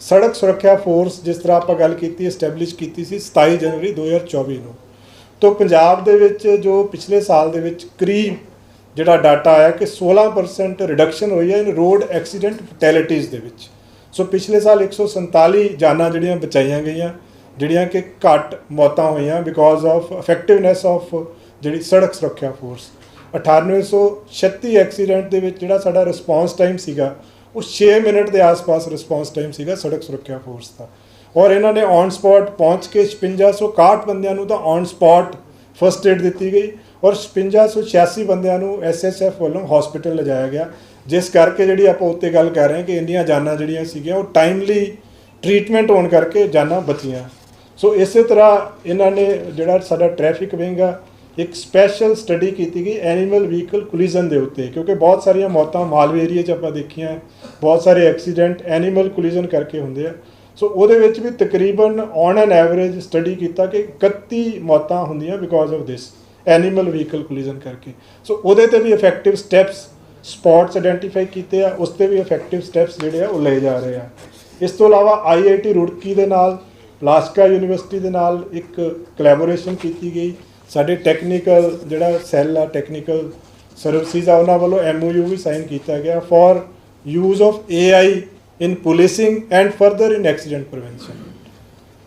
ਸੜਕ ਸੁਰੱਖਿਆ ਫੋਰਸ ਜਿਸ ਤਰ੍ਹਾਂ ਆਪਾਂ ਗੱਲ ਕੀਤੀ ਐਸਟੈਬਲਿਸ਼ ਕੀਤੀ ਸੀ 27 ਜਨਵਰੀ 2024 ਨੂੰ। ਤੋਂ ਪੰਜਾਬ ਦੇ ਵਿੱਚ ਜੋ ਪਿਛਲੇ ਸਾਲ ਦੇ ਵਿੱਚ ਕਰੀਬ ਜਿਹੜਾ ਡਾਟਾ ਆਇਆ ਕਿ 16% ਰਿਡਕਸ਼ਨ ਹੋਈ ਹੈ ਇਨ ਰੋਡ ਐਕਸੀਡੈਂਟ ਫਟੈਲਿਟੀਜ਼ ਦੇ ਵਿੱਚ। ਸੋ ਪਿਛਲੇ ਸਾਲ 147 ਜਾਨਾਂ ਜਿਹੜੀਆਂ ਬਚਾਈਆਂ ਗਈਆਂ, ਜਿਹੜੀਆਂ ਕਿ ਘੱਟ ਮੌਤਾਂ ਹੋਈਆਂ ਬਿਕੋਜ਼ ਆਫ ਇਫੈਕਟਿਵਨੈਸ ਆਫ ਜਿਹੜੀ ਸੜਕ ਸੁਰੱਖਿਆ ਫੋਰਸ। 9836 ਐਕਸੀਡੈਂਟ ਦੇ ਵਿੱਚ ਜਿਹੜਾ ਸਾਡਾ ਰਿਸਪੌਂਸ ਟਾਈਮ ਸੀਗਾ ਉਹ 6 ਮਿੰਟ ਦੇ ਆਸ-ਪਾਸ ਰਿਸਪੌਂਸ ਟਾਈਮ ਸੀਗਾ, ਸੜਕ ਸੁਰੱਖਿਆ ਫੋਰਸ ਦਾ। ਔਰ ਇਹਨਾਂ ਨੇ ਔਨ ਸਪੌਟ ਪਹੁੰਚ ਕੇ 5661 ਬੰਦਿਆਂ ਨੂੰ ਤਾਂ ਔਨ ਸਪੌਟ ਫਰਸਟ ਏਡ ਦਿੱਤੀ ਗਈ ਔਰ 5686 ਬੰਦਿਆਂ ਨੂੰ ਐਸਐਸਐਫ ਵੱਲੋਂ ਹਸਪੀਟਲ ਲਿਜਾਇਆ ਗਿਆ। ਜਿਸ ਕਰਕੇ ਜਿਹੜੀ ਆਪਾਂ ਉੱਤੇ ਗੱਲ ਕਰ ਰਹੇ ਹਾਂ ਕਿ ਇੰਨੀਆਂ ਜਾਨਾਂ ਜਿਹੜੀਆਂ ਸੀਗੀਆਂ, ਉਹ ਟਾਈਮਲੀ ਟ੍ਰੀਟਮੈਂਟ ਹੋਣ ਕਰਕੇ ਜਾਨਾਂ ਬਚੀਆਂ। ਸੋ ਇਸੇ ਤਰ੍ਹਾਂ ਇਹਨਾਂ ਨੇ ਜਿਹੜਾ ਸਾਡਾ ਟ੍ਰੈਫਿਕ ਵਿੰਗ ਆ ਇੱਕ ਸਪੈਸ਼ਲ ਸਟੱਡੀ ਕੀਤੀ ਗਈ ਐਨੀਮਲ ਵਹੀਕਲ ਕੋਲੀਜਨ ਦੇ ਉੱਤੇ, ਕਿਉਂਕਿ ਬਹੁਤ ਸਾਰੀਆਂ ਮੌਤਾਂ ਮਾਲਵੇ ਏਰੀਆ 'ਚ ਆਪਾਂ ਦੇਖੀਆਂ, ਬਹੁਤ ਸਾਰੇ ਐਕਸੀਡੈਂਟ ਐਨੀਮਲ ਕੋਲੀਜਨ ਕਰਕੇ ਹੁੰਦੇ ਆ। ਸੋ ਉਹਦੇ ਵਿੱਚ ਵੀ ਤਕਰੀਬਨ ਔਨ ਐਨ ਐਵਰੇਜ ਸਟੱਡੀ ਕੀਤਾ ਕਿ 31 ਮੌਤਾਂ ਹੁੰਦੀਆਂ because of this animal vehicle collision ਕਰਕੇ। ਸੋ ਉਹਦੇ ਤੇ ਵੀ ਇਫੈਕਟਿਵ ਸਟੈਪਸ ਸਪੌਟਸ ਆਇਡੈਂਟੀਫਾਈ ਕੀਤੇ ਆ, ਉਸ ਤੇ ਵੀ ਇਫੈਕਟਿਵ ਸਟੈਪਸ ਜਿਹੜੇ ਆ ਉਹ ਲਏ ਜਾ ਰਹੇ ਆ। ਇਸ ਤੋਂ ਇਲਾਵਾ ਆਈਆਈਟੀ ਰੁੜਕੀ ਦੇ ਨਾਲ ਪਲਾਸਕਾ ਯੂਨੀਵਰਸਿਟੀ ਦੇ ਨਾਲ ਇੱਕ ਕੋਲੈਬੋਰੇਸ਼ਨ ਕੀਤੀ ਗਈ। ਸਾਡੇ ਟੈਕਨੀਕਲ ਜਿਹੜਾ ਸੈੱਲ ਆ ਟੈਕਨੀਕਲ ਸਰਵਿਸਿਜ਼ ਆ, ਉਹਨਾਂ ਵੱਲੋਂ ਐਮਓਯੂ ਵੀ ਸਾਈਨ ਕੀਤਾ ਗਿਆ for use of AI in policing and further in accident prevention